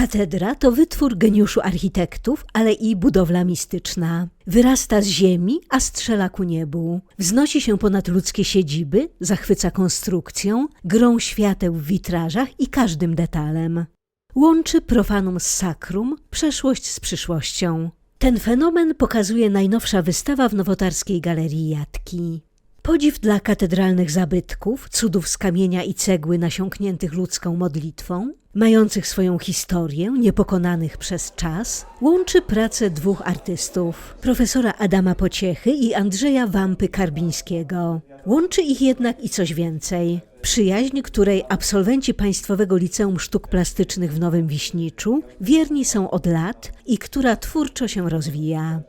Katedra to wytwór geniuszu architektów, ale i budowla mistyczna. Wyrasta z ziemi, a strzela ku niebu. Wznosi się ponad ludzkie siedziby, zachwyca konstrukcją, grą świateł w witrażach i każdym detalem. Łączy profanum z sakrum, przeszłość z przyszłością. Ten fenomen pokazuje najnowsza wystawa w Nowotarskiej Galerii Jatki. Podziw dla katedralnych zabytków, cudów z kamienia i cegły nasiąkniętych ludzką modlitwą, mających swoją historię, niepokonanych przez czas, łączy pracę dwóch artystów, profesora Adama Pociechy i Andrzeja Wampy Karbińskiego. Łączy ich jednak i coś więcej. Przyjaźń, której absolwenci Państwowego Liceum Sztuk Plastycznych w Nowym Wiśniczu wierni są od lat i która twórczo się rozwija.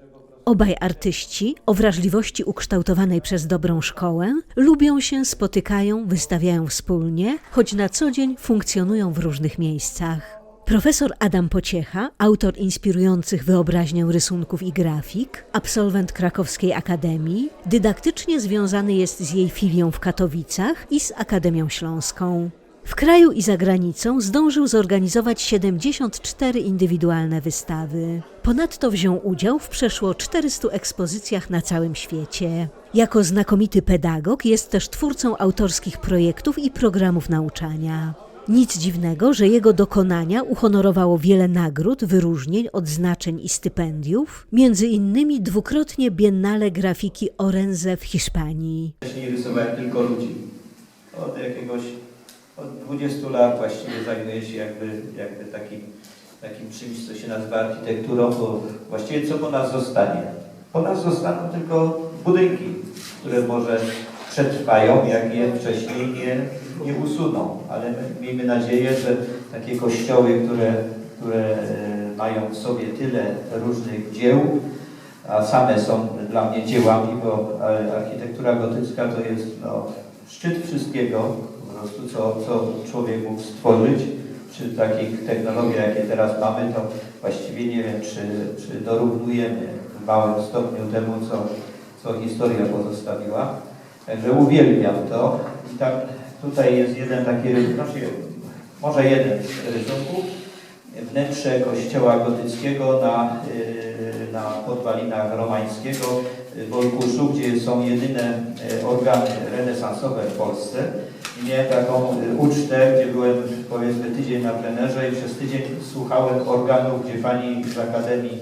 Obaj artyści, o wrażliwości ukształtowanej przez dobrą szkołę, lubią się, spotykają, wystawiają wspólnie, choć na co dzień funkcjonują w różnych miejscach. Profesor Adam Pociecha, autor inspirujących wyobraźnię rysunków i grafik, absolwent Krakowskiej Akademii, dydaktycznie związany jest z jej filią w Katowicach i z Akademią Śląską. W kraju i za granicą zdążył zorganizować 74 indywidualne wystawy. Ponadto wziął udział w przeszło 400 ekspozycjach na całym świecie. Jako znakomity pedagog jest też twórcą autorskich projektów i programów nauczania. Nic dziwnego, że jego dokonania uhonorowało wiele nagród, wyróżnień, odznaczeń i stypendiów, między innymi dwukrotnie Biennale Grafiki Orense w Hiszpanii. Wcześniej rysowałem tylko ludzi. Od jakiegoś, od 20 lat właściwie zajmuję się jakby, jakby takim, takim czymś, co się nazywa architekturą, bo właściwie co po nas zostanie? Po nas zostaną tylko budynki, które może przetrwają, jak je wcześniej nie, nie usuną. Ale my miejmy nadzieję, że takie kościoły, które, które e, mają w sobie tyle różnych dzieł, a same są dla mnie dziełami, bo e, architektura gotycka to jest no, szczyt wszystkiego, prostu co, co człowiek mógł stworzyć. Przy takich technologiach, jakie teraz mamy, to właściwie nie wiem, czy, czy dorównujemy w małym stopniu temu, co, co historia pozostawiła. Także uwielbiam to. I tam tutaj jest jeden taki znaczy, może jeden z rysunków, wnętrze kościoła gotyckiego na, y, na podwalinach romańskiego w Olkuszu, gdzie są jedyne y, organy renesansowe w Polsce. Miałem taką y, ucztę, gdzie byłem powiedzmy tydzień na plenerze i przez tydzień słuchałem organów, gdzie pani z Akademii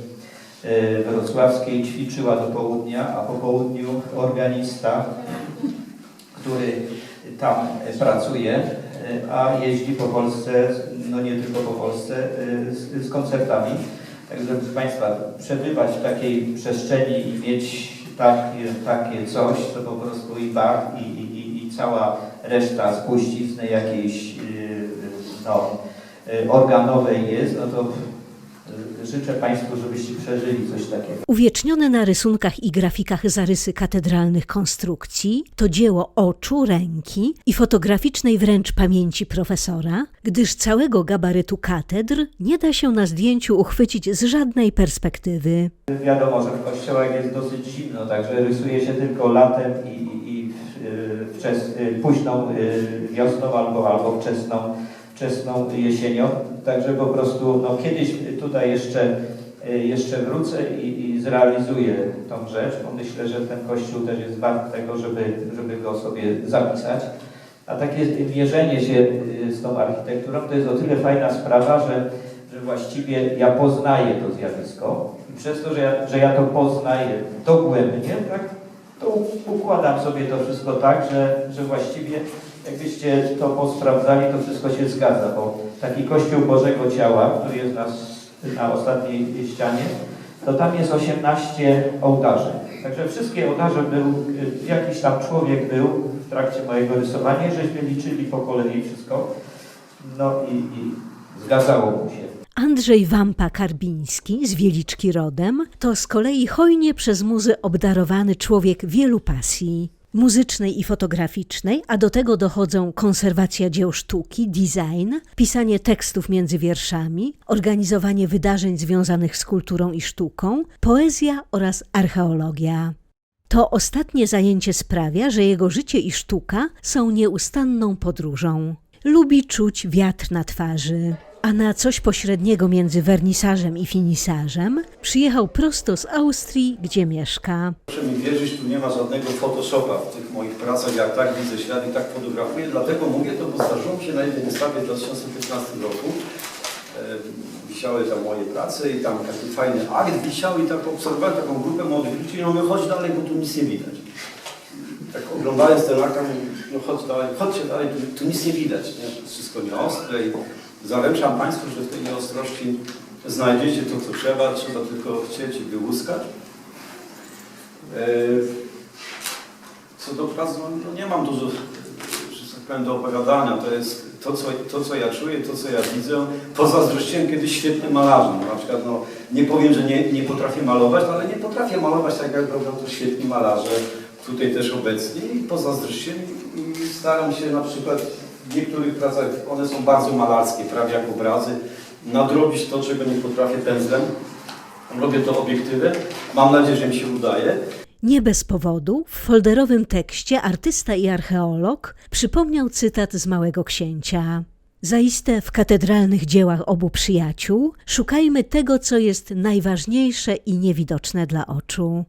y, Wrocławskiej ćwiczyła do południa, a po południu organista, który tam pracuje, y, a jeździ po Polsce, no nie tylko po Polsce, z, z koncertami. Także proszę Państwa, przebywać w takiej przestrzeni i mieć takie, takie coś, to po prostu i i, i, i- i cała reszta spuścizny jakiejś y, no, y, organowej jest, no to y, życzę Państwu, żebyście przeżyli coś takiego. Uwiecznione na rysunkach i grafikach zarysy katedralnych konstrukcji to dzieło oczu, ręki i fotograficznej wręcz pamięci profesora, gdyż całego gabarytu katedr nie da się na zdjęciu uchwycić z żadnej perspektywy. Wiadomo, że w kościołach jest dosyć zimno, także rysuje się tylko latem i, i, wczes, y, późną y, wiosną albo, albo wczesną, wczesną jesienią. Także po prostu no, kiedyś tutaj jeszcze, y, jeszcze wrócę i, i zrealizuję tą rzecz, bo myślę, że ten kościół też jest wart tego, żeby, żeby go sobie zapisać. A takie mierzenie się y, z tą architekturą to jest o tyle fajna sprawa, że, że właściwie ja poznaję to zjawisko i przez to, że ja, że ja to poznaję dogłębnie, tak, to układam sobie to wszystko tak, że, że właściwie jakbyście to posprawdzali, to wszystko się zgadza, bo taki Kościół Bożego Ciała, który jest na, na ostatniej ścianie, to tam jest 18 ołtarzy. Także wszystkie ołtarze był, jakiś tam człowiek był w trakcie mojego rysowania, żeśmy liczyli po kolei wszystko. No i, i zgadzało mu się. Andrzej Wampa Karbiński, z Wieliczki rodem, to z kolei hojnie przez muzy obdarowany człowiek wielu pasji. Muzycznej i fotograficznej, a do tego dochodzą konserwacja dzieł sztuki, design, pisanie tekstów między wierszami, organizowanie wydarzeń związanych z kulturą i sztuką, poezja oraz archeologia. To ostatnie zajęcie sprawia, że jego życie i sztuka są nieustanną podróżą. Lubi czuć wiatr na twarzy. A na coś pośredniego między wernisażem i finisażem przyjechał prosto z Austrii, gdzie mieszka. Proszę mi wierzyć, tu nie ma żadnego Photoshopa w tych moich pracach. Ja tak widzę i tak fotografuję, dlatego mówię to, bo zdarzyło się na jednej wystawie w 2015 roku. E, wisiały tam moje prace i tam taki fajny akt wisiał i tak obserwowałem taką grupę młodych ludzi i mówię, chodź dalej, bo tu nic nie widać. Tak oglądając ten akt, mówię, no chodź dalej, chodźcie dalej, tu, tu nic nie widać, nie? Wszystko nieostre i zaręczam Państwu, że w tej nieostrości znajdziecie to, co trzeba, trzeba tylko chcieć i wyłuskać. E, Co do prac, no, no nie mam dużo, że tak powiem, do opowiadania. To jest to co, to, co ja czuję, to, co ja widzę. Pozazdrościłem kiedyś świetnym malarzom. Na przykład, no, nie powiem, że nie, nie potrafię malować, ale nie potrafię malować tak, jak robią to świetni malarze, tutaj też obecni. I pozazdrościłem i staram się na przykład w niektórych pracach, one są bardzo malarskie, prawie jak obrazy, nadrobić to, czego nie potrafię pędzlem. Robię to obiektywem. Mam nadzieję, że mi się udaje. Nie bez powodu w folderowym tekście artysta i archeolog przypomniał cytat z Małego Księcia. Zaiste w katedralnych dziełach obu przyjaciół szukajmy tego, co jest najważniejsze i niewidoczne dla oczu.